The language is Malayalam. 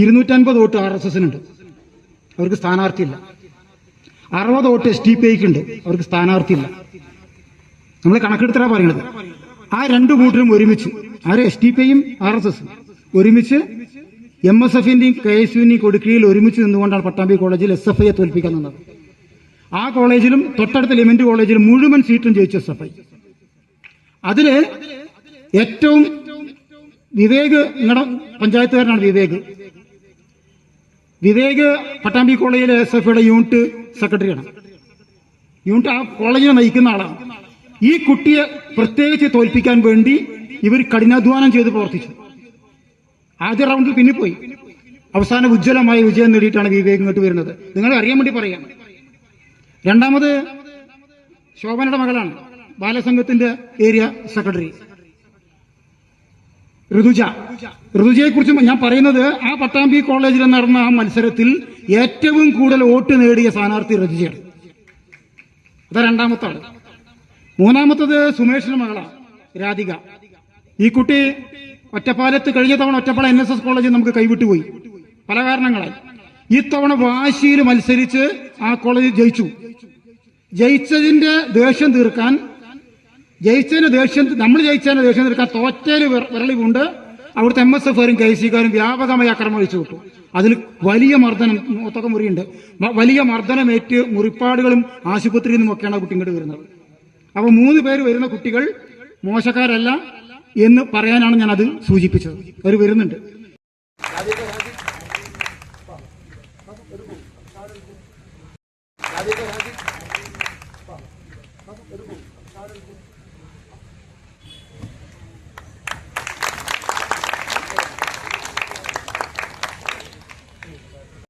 ഇരുന്നൂറ്റൻപത് വോട്ട് ആർ എസ് എസിനുണ്ട് അവർക്ക് സ്ഥാനാർത്ഥിയില്ല. അറുപത് വോട്ട് എസ് ടി പി ഐക്ക് ഉണ്ട് അവർക്ക് സ്ഥാനാർത്ഥിയില്ല. നമ്മൾ കണക്കെടുത്തിട്ടാ പറയുന്നത്. ആ രണ്ട് കൂട്ടരും ഒരുമിച്ച് ആര്? എസ് ടി പി ഐയും ആർ എസ് എസും ഒരുമിച്ച് എം എസ് എഫിന്റെയും കെ എസ് യുവിന്റെയും കൊടുക്കുകയിൽ ഒരുമിച്ച് നിന്നുകൊണ്ടാണ് പട്ടാമ്പി കോളേജിൽ എസ് എഫ് ഐയെ തോൽപ്പിക്കാൻ നിന്നത്. ആ കോളേജിലും തൊട്ടടുത്ത ലിമന്റ് കോളേജിലും മുഴുവൻ സീറ്റും ജയിച്ചു എസ് എഫ് ഐ. അതിൽ ഏറ്റവും വിവേക് നിങ്ങളുടെ പഞ്ചായത്തുകാരനാണ് വിവേക്. വിവേക് പട്ടാമ്പി കോളേജിലെ എസ് എഫ് ഐയുടെ യൂണിറ്റ് സെക്രട്ടറിയാണ്. യൂണിറ്റ് ആ കോളേജിനെ നയിക്കുന്ന ആളാണ്. ഈ കുട്ടിയെ പ്രത്യേകിച്ച് തോൽപ്പിക്കാൻ വേണ്ടി ഇവർ കഠിനാധ്വാനം ചെയ്ത് പ്രവർത്തിച്ചു. ആദ്യ റൗണ്ടിൽ പിന്നിപ്പോയി അവസാന ഉജ്ജ്വലമായ വിജയം നേടിയിട്ടാണ് വിവേക് ഇങ്ങോട്ട് വരുന്നത്. നിങ്ങൾ അറിയാൻ വേണ്ടി പറയാം. രണ്ടാമത് ശോഭനയുടെ മകളാണ്. ബാലസംഘത്തിന്റെ ഏരിയ സെക്രട്ടറി. ഋതുജ. ഋതുജയെ കുറിച്ച് ഞാൻ പറയുന്നത് ആ പട്ടാമ്പി കോളേജിൽ നടന്ന ആ മത്സരത്തിൽ ഏറ്റവും കൂടുതൽ വോട്ട് നേടിയ സ്ഥാനാർത്ഥി ഋതുജയാണ് അതാ രണ്ടാമത്തെ ആൾ മൂന്നാമത്തത് സുമേഷിന്റെ മകളാണ് രാധിക. ഈ കുട്ടി ഒറ്റപ്പാലത്ത് കഴിഞ്ഞ തവണ ഒറ്റപ്പാലം എൻ എസ് എസ് കോളേജിൽ നമുക്ക് കൈവിട്ടുപോയി പല കാരണങ്ങളായി. ഈ തവണ വാശിയിൽ മത്സരിച്ച് ആ കോളേജിൽ ജയിച്ചു. ജയിച്ചതിന്റെ ദേഷ്യം തീർക്കാൻ ജയിച്ചതിന് ദേഷ്യം നമ്മൾ ജയിച്ചതിന് ദേഷ്യം തീർക്കാൻ തോറ്റേൽ വിരളി വിരളിവുണ്ട് അവിടുത്തെ എം എസ് എഫുകാരും കെ സിക്കാരും വ്യാപകമായി ആക്രമണം അഴിച്ചു വിട്ടു. അതിൽ വലിയ മർദ്ദനം മൂത്തൊക്കെ മുറിയുണ്ട്. വലിയ മർദ്ദനമേറ്റ് മുറിപ്പാടുകളും ആശുപത്രിയിൽ നിന്നുമൊക്കെയാണ് കുട്ടി ഇങ്ങോട്ട് വരുന്നത്. അപ്പോൾ മൂന്ന് പേര് വരുന്ന കുട്ടികൾ മോശക്കാരല്ല എന്ന് പറയാനാണ് ഞാൻ അത് സൂചിപ്പിച്ചത്. അവർ വരുന്നുണ്ട്.